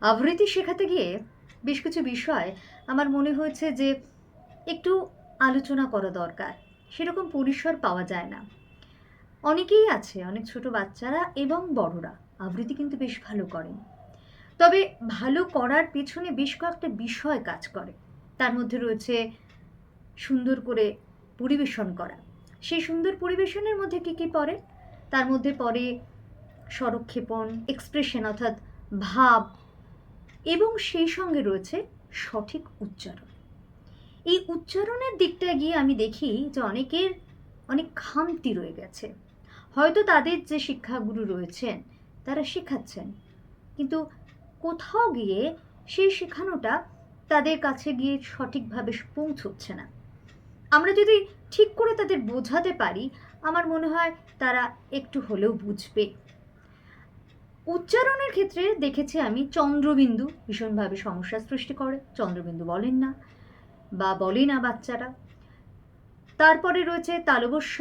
আবৃত্তি শেখাতে গিয়ে বেশ কিছু বিষয় আমার মনে হয়েছে যে একটু আলোচনা করা দরকার। সেরকম পরিসর পাওয়া যায় না। অনেকেই আছে, অনেক ছোট বাচ্চারা এবং বড়রা আবৃত্তি কিন্তু বেশ ভালো করেন। তবে ভালো করার পেছনে বেশ কয়েকটা বিষয় কাজ করে। তার মধ্যে রয়েছে সুন্দর করে পরিবেশন করা। সেই সুন্দর পরিবেশনের মধ্যে কী কী পড়ে? তার মধ্যে পড়ে স্বরক্ষেপণ এক্সপ্রেশন অর্থাৎ ভাব এবং সেই সঙ্গে রয়েছে সঠিক উচ্চারণ। এই উচ্চারণের দিকটা গিয়ে আমি দেখি যে অনেকের অনেক খামতি রয়ে গেছে। হয়তো তাদের যে শিক্ষাগুরু রয়েছেন, তারা শেখাচ্ছেন। কিন্তু কোথাও গিয়ে সেই শেখানোটা তাদের কাছে গিয়ে সঠিকভাবে পৌঁছচ্ছে না। আমরা যদি ঠিক করে তাদের বোঝাতে পারি, আমার মনে হয় তারা একটু হলেও বুঝবে। উচ্চারণের ক্ষেত্রে দেখেছি আমি চন্দ্রবিন্দু ভীষণভাবে সমস্যা সৃষ্টি করে। চন্দ্রবিন্দু বলেন না বা বলে না বাচ্চারা। তারপরে রয়েছে তালবস্ব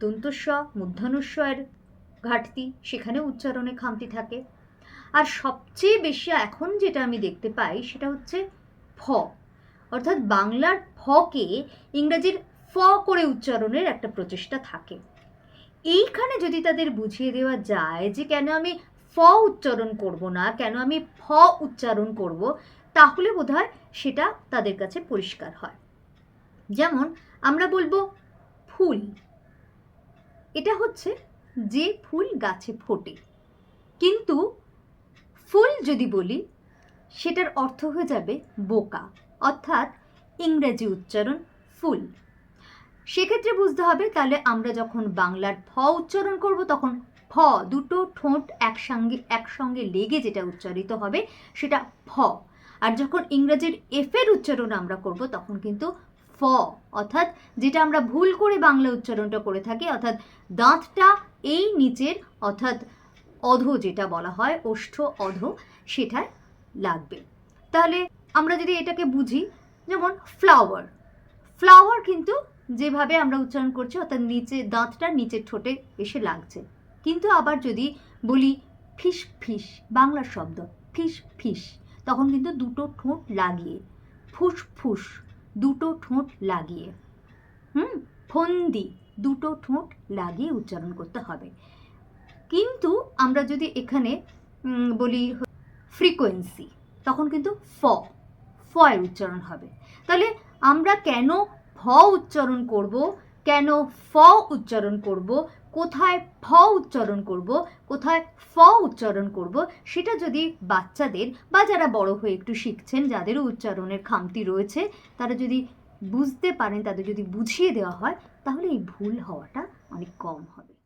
দন্তস্ব মূর্ধন্যস্বয়ের ঘাটতি সেখানে উচ্চারণে খামতি থাকে। আর সবচেয়ে বেশি এখন যেটা আমি দেখতে পাই সেটা হচ্ছে ফ। অর্থাৎ বাংলার ফকে ইংরাজির ফ করে উচ্চারণের একটা প্রচেষ্টা থাকে। এইখানে যদি তাদের বুঝিয়ে দেওয়া যায় যে কেন আমি ফ উচ্চারণ করব না, কেন আমি ফ উচ্চারণ করব, তাহলে বোধহয় সেটা তাদের কাছে পরিষ্কার হয়। যেমন আমরা বলব ফুল। এটা হচ্ছে যে ফুল গাছে ফোটে। কিন্তু ফুল যদি বলি, সেটার অর্থ হয়ে যাবে বোকা। অর্থাৎ ইংরেজি উচ্চারণ ফুল। সেক্ষেত্রে বুঝতে হবে তাহলে আমরা যখন বাংলার ফ উচ্চারণ করব, তখন ফ দুটো ঠোঁট একসঙ্গে একসঙ্গে লেগে যেটা উচ্চারিত হবে সেটা ফ। আর যখন ইংরেজির এফের উচ্চারণ আমরা করব, তখন কিন্তু ফ, অর্থাৎ যেটা আমরা ভুল করে বাংলা উচ্চারণটা করে থাকি, অর্থাৎ দাঁতটা এই নিচের, অর্থাৎ অধ যেটা বলা হয়, ওষ্ঠ অধ সেটায় লাগবে। তাহলে আমরা যদি এটাকে বুঝি, যেমন ফ্লাওয়ার ফ্লাওয়ার কিন্তু যেভাবে আমরা উচ্চারণ করছি, অর্থাৎ নিচে দাঁতটা নিচের ঠোঁটে এসে লাগছে। কিন্তু আবার যদি বলি ফিস ফিস, বাংলা শব্দ, ফিস ফিস, তখন কিন্তু দুটো ঠোঁট লাগিয়ে, ফুস ফুস, দুটো ঠোঁট লাগিয়ে, হুম, ফন্দি, দুটো ঠোঁট লাগিয়ে উচ্চারণ করতে হবে। কিন্তু আমরা যদি এখানে বলি ফ্রিকোয়েন্সি তখন কিন্তু ফ ফ এর উচ্চারণ হবে। তাহলে আমরা কেন ফ উচ্চারণ করব, কেন ফ উচ্চারণ করব, কোথায় ফ উচ্চারণ করব, কোথায় ফ উচ্চারণ করব, সেটা যদি বাচ্চাদের বা যারা বড় হয়ে একটু শিখছেন যাদেরও উচ্চারণের খামতি রয়েছে, তারা যদি বুঝতে পারেন, তাদের যদি বুঝিয়ে দেওয়া হয়, তাহলে এই ভুল হওয়াটা অনেক কম হবে।